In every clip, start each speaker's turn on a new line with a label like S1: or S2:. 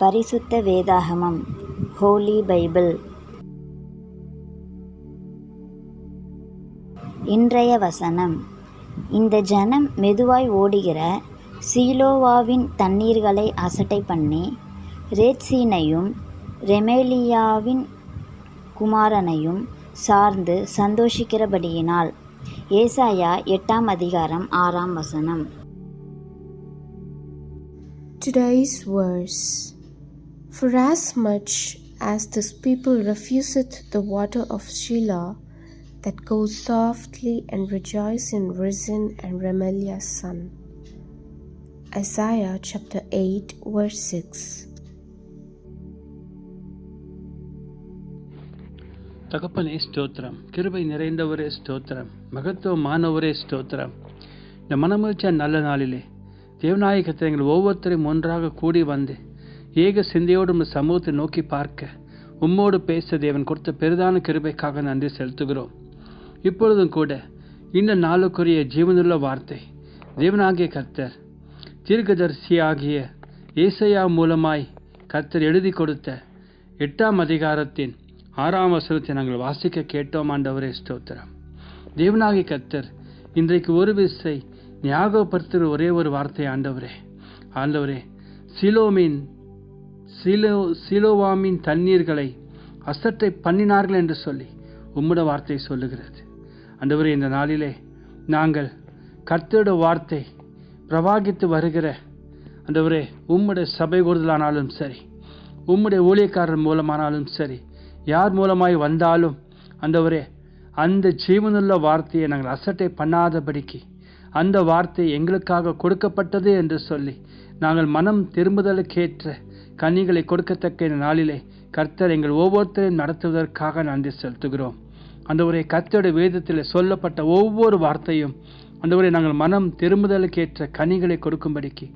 S1: பரிசுத்த வேதாகமம் ஹோலி பைபிள் இன்றைய வசனம் இந்த ஜனம் மெதுவாய் ஓடுகிற சீலோவாவின் தண்ணீர்களை அசட்டை பண்ணி ரேட்சீனையும் ரெமேலியாவின் குமாரனையும் சார்ந்து சந்தோஷிக்கிறபடியினால் ஏசாயா எட்டாம் அதிகாரம் ஆறாம் வசனம்.
S2: Today's verse. For as much as this people refuseth the water of Shiloh that goes softly and rejoice in Rezin and Remaliah's son. Isaiah chapter 8, verse 6.
S3: தகப்பனே ஸ்தோத்திரம் கிருபை நிறைந்தவரே ஸ்தோத்திரம் மகத்துவமானவரே ஸ்தோத்திரம் இந்த மனமகிழ்ச்சிய நல்ல நாளிலே தேவநாயகத்தை எங்கள் ஒவ்வொருத்தரையும் ஒன்றாக கூடி வந்து ஏக சிந்தையோடு உங்கள் சமூகத்தை நோக்கி பார்க்க உம்மோடு பேச தேவன் கொடுத்த பெரிதான கிருபைக்காக நன்றி செலுத்துகிறோம். இப்பொழுதும் கூட இந்த நாளுக்குரிய ஜீவனுள்ள வார்த்தை தேவனாகிய கர்த்தர் தீர்க்கதரிசியாகிய ஏசையா மூலமாய் கர்த்தர் எழுதி கொடுத்த எட்டாம் அதிகாரத்தின் ஆறாம் வசனத்தை நாங்கள் வாசிக்க கேட்டோம் ஆண்டவரே ஸ்தோத்திரம். தேவனாகிய கர்த்தர் இன்றைக்கு ஒரு விசை ஞாபகப்படுத்துகிற ஒரே ஒரு வார்த்தை ஆண்டவரே. ஆண்டவரே சிலோமின் சிலோ சிலோவாமின் தண்ணீர்களை அசட்டை பண்ணினார்கள் என்று சொல்லி உம்முட வார்த்தை சொல்லுகிறது. ஆண்டவரே இந்த நாளிலே நாங்கள் கர்த்தரோட வார்த்தை பிரவாகித்து வருகிற ஆண்டவரே உம்முடைய சபை கூடுதலானாலும் சரி உம்முடைய ஊழியக்காரர் மூலமானாலும் சரி யார் மூலமாய் வந்தாலும் அந்தவரே அந்த ஜீவனுள்ள வார்த்தையை நாங்கள் அசட்டை பண்ணாதபடிக்கு அந்த வார்த்தை எங்களுக்காக கொடுக்கப்பட்டது என்று சொல்லி நாங்கள் மனம் திரும்புதலுக்கேற்ற கனிகளை கொடுக்கத்தக்க இந்த நாளிலே கர்த்தர் எங்கள் ஒவ்வொருத்தரையும் நடத்துவதற்காக நன்றி செலுத்துகிறோம். அந்த அந்தவரை கர்த்தருடைய வேதத்தில் சொல்லப்பட்ட ஒவ்வொரு வார்த்தையும் அந்த ஒரு நாங்கள் மனம் திரும்புதலுக்கேற்ற கனிகளை கொடுக்கும்படிக்கு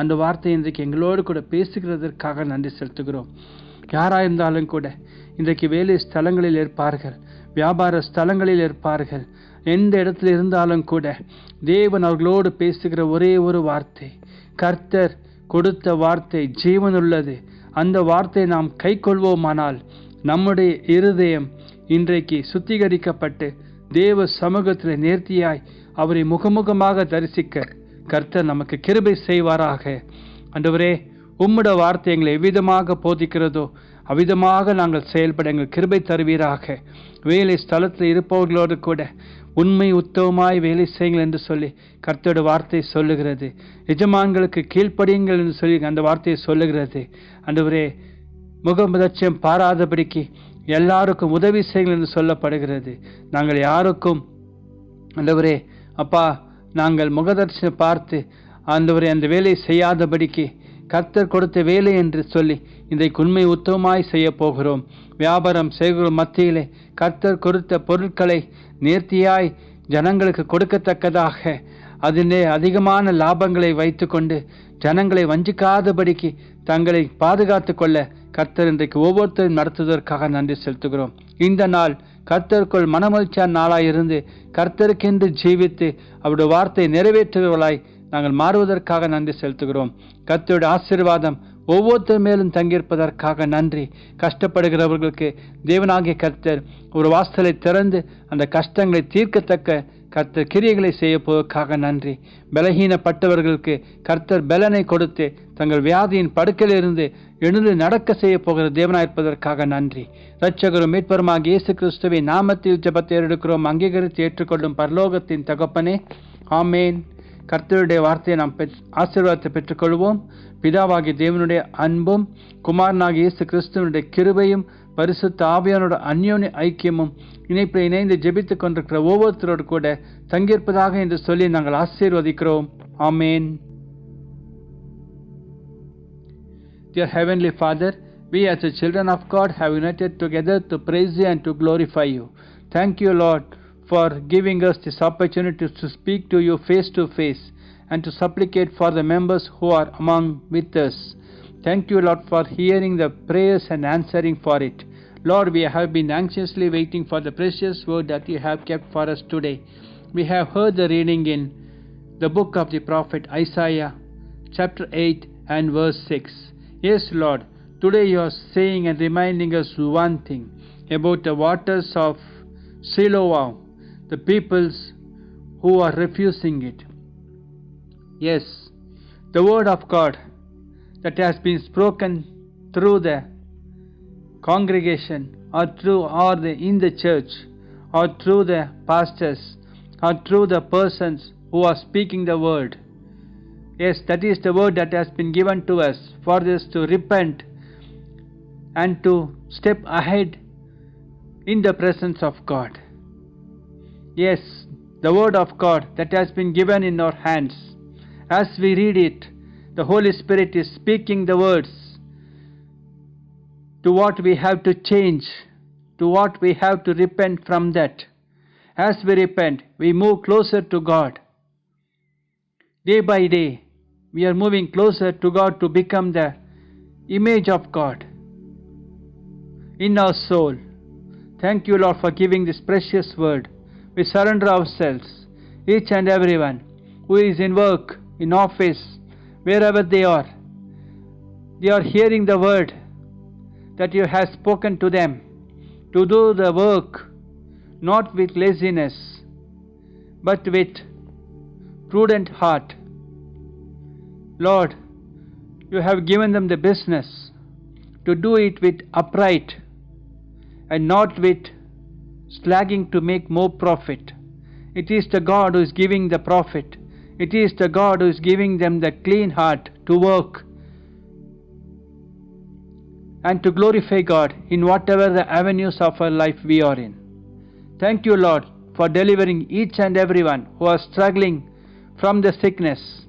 S3: அந்த வார்த்தை இன்றைக்கு எங்களோடு கூட பேசுகிறதற்காக நன்றி செலுத்துகிறோம். யாராயிருந்தாலும் கூட இன்றைக்கு வேலை ஸ்தலங்களில் இருப்பார்கள் வியாபார ஸ்தலங்களில் இருப்பார்கள். எந்த இடத்துல இருந்தாலும் கூட தேவன் அவர்களோடு பேசுகிற ஒரே ஒரு வார்த்தை கர்த்தர் கொடுத்த வார்த்தை ஜீவனுள்ளது. அந்த வார்த்தை நாம் கை கொள்வோமானால் நம்முடைய இருதயம் இன்றைக்கு சுத்திகரிக்கப்பட்டு தேவ சமூகத்தில் நேர்த்தியாய் அவரை முகமுகமாக தரிசிக்க கர்த்தர் நமக்கு கிருபை செய்வாராக. அண்டவரே உம்முட வார்த்தை எங்களை எவ்விதமாக போதிக்கிறதோ அவ்விதமாக நாங்கள் செயல்பட எங்கள் கிருபை தருவீராக. வேலை ஸ்தலத்தில் இருப்பவர்களோடு கூட உண்மை உத்தவமாய் வேலை செய்யுங்கள் என்று சொல்லி கர்த்தோட வார்த்தை சொல்லுகிறது. எஜமான்களுக்கு கீழ்ப்படியுங்கள் என்று சொல்லி அந்த வார்த்தையை சொல்லுகிறது. அன்றுவரே முகமுதட்சியம் பாராதபடிக்கு எல்லாருக்கும் உதவி செய்யுங்கள் என்று சொல்லப்படுகிறது. நாங்கள் யாருக்கும் அந்தவரே அப்பா நாங்கள் முகதர்ஷனை பார்த்து அந்தவரை அந்த வேலையை செய்யாதபடிக்கு கர்த்தர் கொடுத்த வேலை என்று சொல்லி இன்றைக்கு உண்மை உத்தமமாய் செய்ய போகிறோம் வியாபாரம் செய்கிற மத்தியிலே கர்த்தர் கொடுத்த பொருட்களை நேர்த்தியாய் ஜனங்களுக்கு கொடுக்கத்தக்கதாக அதிலே அதிகமான லாபங்களை வைத்துக்கொண்டு ஜனங்களை வஞ்சிக்காதபடிக்கு தங்களை பாதுகாத்து கொள்ள கர்த்தர் இன்றைக்கு ஒவ்வொருத்தரும் நடத்துவதற்காக நன்றி செலுத்துகிறோம். இந்த நாள் கர்த்தருக்குள் மனமகிழ்ச்சியான நாளாயிருந்து கர்த்தருக்கென்று ஜீவித்து அவருடைய வார்த்தை நிறைவேற்றுகிறவர்களாய் நாங்கள் மாறுவதற்காக நன்றி செலுத்துகிறோம். கத்தோட ஆசீர்வாதம் ஒவ்வொருத்தர் மேலும் தங்கியிருப்பதற்காக நன்றி. கஷ்டப்படுகிறவர்களுக்கு தேவனாகிய கர்த்தர் ஒரு வாசலை திறந்து அந்த கஷ்டங்களை தீர்க்கத்தக்க கர்த்தர் கிரியைகளை செய்ய போவதற்காக நன்றி. பலகீனப்பட்டவர்களுக்கு கர்த்தர் பலனை கொடுத்து தங்கள் வியாதியின் படுக்கையிலிருந்து எழுந்து நடக்க செய்ய போகிற தேவனாயிருப்பதற்காக நன்றி. இரட்சகரும் மீட்பருமாக இயேசு கிறிஸ்துவை நாமத்தில் ஜபத்தை எடுக்கிறோம். அங்கீகரித்து ஏற்றுக்கொள்ளும் பரலோகத்தின் தகப்பனே. ஆமேன். கர்த்தருடைய வார்த்தையை நாம் பெற் ஆசீர்வாதத்தை பெற்றுக்கொள்வோம். பிதாவாகிய தேவனுடைய அன்பும் குமாரனாகிய இயேசு கிறிஸ்துவனுடைய கிருபையும் பரிசுத்த ஆவியானோட அந்யோன்ய ஐக்கியமும் இணைப்பில் இணைந்து ஜெபித்துக் கொண்டிருக்கிற ஒவ்வொருத்தரோடு கூட தங்கியிருப்பதாக என்று சொல்லி நாங்கள் ஆசீர்வதிக்கிறோம். ஆமேன். Dear Heavenly Father, we as the children of God have united together to praise you and to glorify you. Thank you, Lord, for giving us this opportunity to speak to you face to face and to supplicate for the members who are among with us. Thank you, Lord, for hearing the prayers and answering for it. Lord, we have been anxiously waiting for the precious word that you have kept for us today. We have heard the reading in the book of the prophet Isaiah, chapter 8 and verse 6. Yes, Lord, Today you are saying and reminding us one thing about the waters of Siloam, the peoples who are refusing it. Yes, the word of God that has been spoken through the congregation or through or the, in the church or through the pastors or through the persons who are speaking the word. Yes, that is the word that has been given to us for us to repent and to step ahead in the presence of God. Yes, the word of God that has been given in our hands. As we read it, the Holy Spirit is speaking the words to what we have to change, to what we have to repent from that. As we repent, we move closer to God. Day by day, we are moving closer to God to become the image of God in our soul. Thank you, Lord, for giving this precious word. We surrender ourselves, each and everyone who is in work, in office, wherever they are. They are hearing the word that you have spoken to them to do the work not with laziness but with prudent heart. Lord, you have given them the business to do it with upright and not with slagging to make more profit. It is the God who is giving the profit. It is the God who is giving them the clean heart to work and to glorify God in whatever the avenues of our life we are in. Thank you, Lord, for delivering each and everyone who are struggling from the sickness.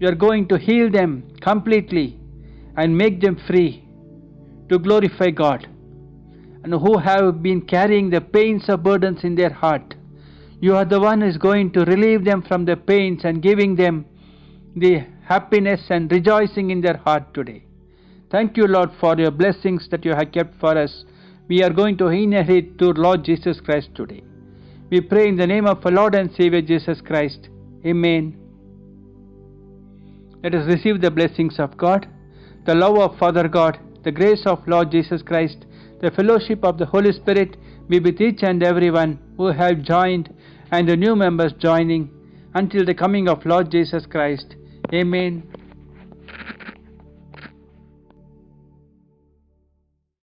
S3: You are going to heal them completely and make them free to glorify God. And who have been carrying the pains or burdens in their heart, you are the one who is going to relieve them from the pains and giving them the happiness and rejoicing in their heart today. Thank you, Lord, for your blessings that you have kept for us. We are going to inherit to Lord Jesus Christ today. We pray in the name of our Lord and Savior Jesus Christ. Amen. Let us receive the blessings of God, the love of Father God, the grace of Lord Jesus Christ, the fellowship of the Holy Spirit be with each and everyone who have joined and the new members joining until the coming of Lord Jesus Christ. Amen